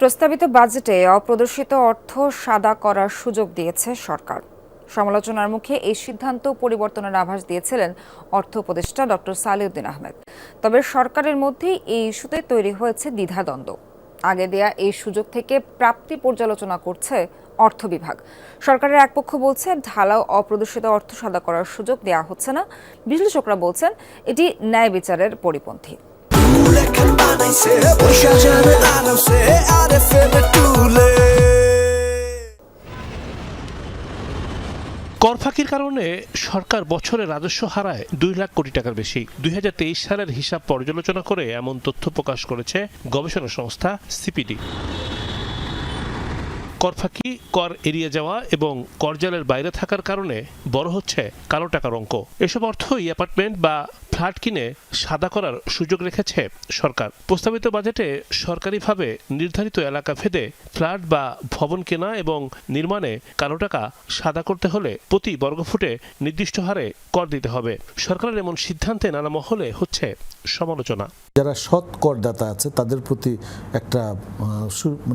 প্রস্তাবিত বাজেটে অপ্রদর্শিত অর্থ সাদা করার সুযোগ দিয়েছে সরকার। সমালোচনার মুখে এই সিদ্ধান্ত পরিবর্তনের আভাস দিয়েছিলেন অর্থ উপদেষ্টা ডক্টর সালিউদ্দিন আহমেদ। তবে সরকারের মধ্যেই এই ইস্যুতে তৈরি হয়েছে দ্বিধাদ্বন্দ্ব। আগে দেয়া এই সুযোগ থেকে প্রাপ্তি পর্যালোচনা করছে অর্থ বিভাগ। সরকারের এক পক্ষ বলছে, ঢালাও অপ্রদর্শিত অর্থ সাদা করার সুযোগ দেয়া হচ্ছে না। বিশ্লেষকরা বলছেন, এটি ন্যায় বিচারের পরিপন্থী। কর ফাঁকির কারণে সরকার বছরে রাজস্ব হারায় দুই লাখ কোটি টাকার বেশি। দুই হাজার তেইশ সালের হিসাব পর্যালোচনা করে এমন তথ্য প্রকাশ করেছে গবেষণা সংস্থা সিপিডি। কর ফাঁকি কর এড়িয়ে যাওয়া এবং করজালের বাইরে থাকার কারণে বড় হচ্ছে কালো টাকার অঙ্ক। এসব অর্থই অ্যাপার্টমেন্ট বা ফ্ল্যাট কিনে সাদা করার সুযোগ রেখেছে সরকার। প্রস্তাবিত বাজেটে সরকারিভাবে নির্ধারিত এলাকা ভেদে ফ্ল্যাট বা ভবন কেনা এবং নির্মাণে কালো টাকা সাদা করতে হলে প্রতি বর্গফুটে নির্দিষ্ট হারে কর দিতে হবে। সরকারের এমন সিদ্ধান্তে নানা মহলে হচ্ছে সমালোচনা। যারা সৎ করদাতা আছে, তাদের প্রতি একটা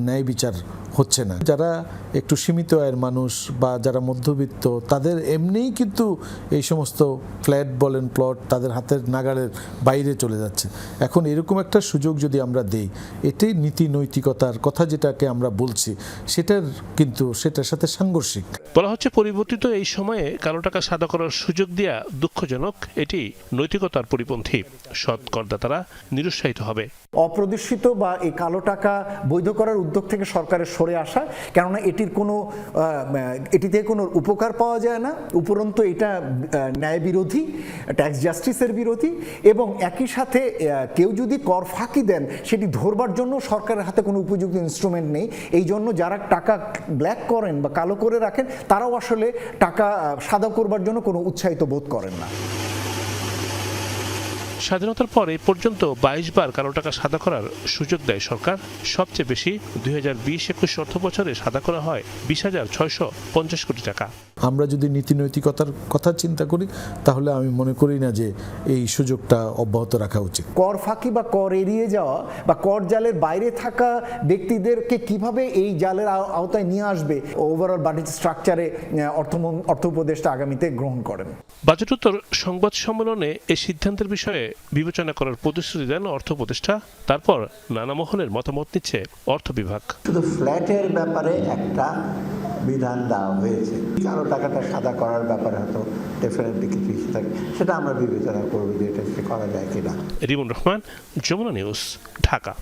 ন্যায় বিচার হচ্ছে না। যারা একটু সীমিত আয়ের মানুষ বা যারা মধ্যবিত্ত, তাদের এমনিই কিন্তু এই সমস্ত ফ্ল্যাট বলেন, প্লট তাদের হাতের নাগালের বাইরে চলে যাচ্ছে। এখন এরকম একটা সুযোগ যদি আমরা দেই, এটাই নীতি নৈতিকতার কথা যেটাকে আমরা বলছি, সেটার কিন্তু, সেটার সাথে সাংঘর্ষিক। বলা হচ্ছে পরিবর্তিত এই সময়ে কালো টাকা সাদা করার সুযোগ দেওয়া দুঃখজনক, এটি নৈতিকতার পরিপন্থী। সৎ করদাতারা নিরুৎসাহিত হবে। অপ্রদর্শিত বা এই কালো টাকা বৈধ করার উদ্যোগ থেকে সরকারের সরে আসা, কেননা এটির কোনো এটিতে কোনো উপকার পাওয়া যায় না। উপরন্তু এটা ন্যায় বিরোধী ট্যাক্স জাস্টিসের বিরোধী এবং একই সাথে কেউ যদি কর ফাঁকি দেন, সেটি ধরবার জন্য সরকারের হাতে কোনো উপযুক্ত ইনস্ট্রুমেন্ট নেই। এই জন্য যারা টাকা ব্ল্যাক করেন বা কালো করে রাখেন, তারাও আসলে টাকা সাদা করবার জন্য কোনো উৎসাহিত বোধ করেন না। স্বাধীনতার পর এই পর্যন্ত বাইশ বার কালো টাকা সাদা করার সুযোগ দেয় সরকার। সবচেয়ে বেশি দুই হাজার বিশ একুশ অর্থ বছরে সাদা করা হয় বিশ হাজার ছয়শো পঞ্চাশ কোটি টাকা। আমরা যদি নীতি নৈতিকতার কথা চিন্তা করি তাহলে আমি মনে করি না যে এই সুযোগটা অব্যাহত রাখা উচিত। কর ফাঁকি বা কর এড়িয়ে যাওয়া বা কর জালের বাইরে থাকা ব্যক্তিদেরকে কীভাবে এই জালের আও- আওতায় নিয়ে আসবে ওভারঅল বাজেট স্ট্রাকচারে অর্থ অর্থ উপদেষ্টা আগামীতে গ্রহণ করেন। বাজেটোত্তর সংবাদ সম্মেলনে এই সিদ্ধান্তের বিষয়ে বিবেচনা করার প্রতিশ্রুতি দেন অর্থ উপদেষ্টা। তারপর নানা মহলের মতামত নিচ্ছে অর্থ বিভাগ। শুধু ফ্ল্যাটের ব্যাপারে একটা বিধান দেওয়া হয়েছে। কারও টাকাটা সাদা করার ব্যাপারে হয়তো ডেফিনেটলি কিছু ইস্যু থাকে। সেটা আমরা বিবেচনা করব যে এটা করা যায় কিনা। রিমন রহমান, যমুনা নিউজ, ঢাকা।